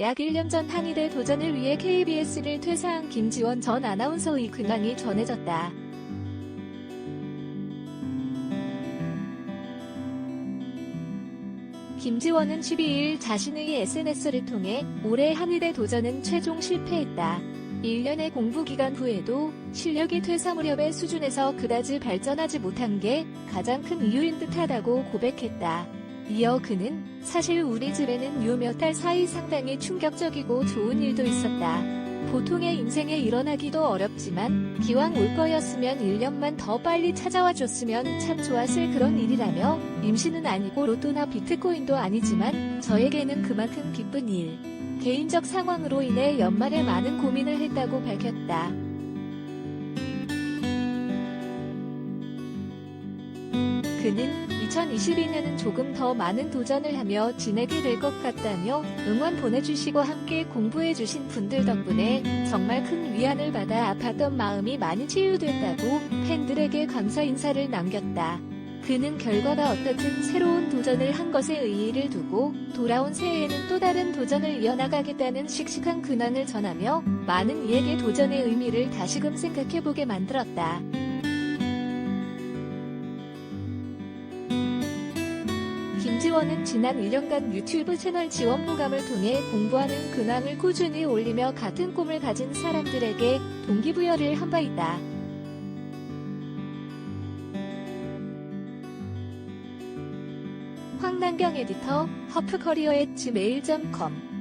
약 1년 전 한의대 도전을 위해 KBS를 퇴사한 김지원 전 아나운서의 근황이 전해졌다. 김지원은 12일 자신의 SNS를 통해 올해 한의대 도전은 최종 실패했다. 1년의 공부 기간 후에도 실력이 퇴사 무렵의 수준에서 그다지 발전하지 못한 게 가장 큰 이유인 듯하다고 고백했다. 이어 그는 사실 우리 집에는 요 몇 달 사이 상당히 충격적이고 좋은 일도 있었다. 보통의 인생에 일어나기도 어렵지만 기왕 올 거였으면 1년만 더 빨리 찾아와 줬으면 참 좋았을 그런 일이라며 임신은 아니고 로또나 비트코인도 아니지만 저에게는 그만큼 기쁜 일. 개인적 상황으로 인해 연말에 많은 고민을 했다고 밝혔다. 그는 2022년은 조금 더 많은 도전을 하며 지내게 될 것 같다며 응원 보내주시고 함께 공부해주신 분들 덕분에 정말 큰 위안을 받아 아팠던 마음이 많이 치유됐다고 팬들에게 감사 인사를 남겼다. 그는 결과가 어떻든 새로운 도전을 한 것에 의의를 두고 돌아온 새해에는 또 다른 도전을 이어나가겠다는 씩씩한 근황을 전하며 많은 이에게 도전의 의미를 다시금 생각해보게 만들었다. 지원은 지난 1년간 유튜브 채널 지원 보감을 통해 공부하는 근황을 꾸준히 올리며 같은 꿈을 가진 사람들에게 동기부여를 한 바 있다. 황난경 에디터, 허프커리어의 gmail.com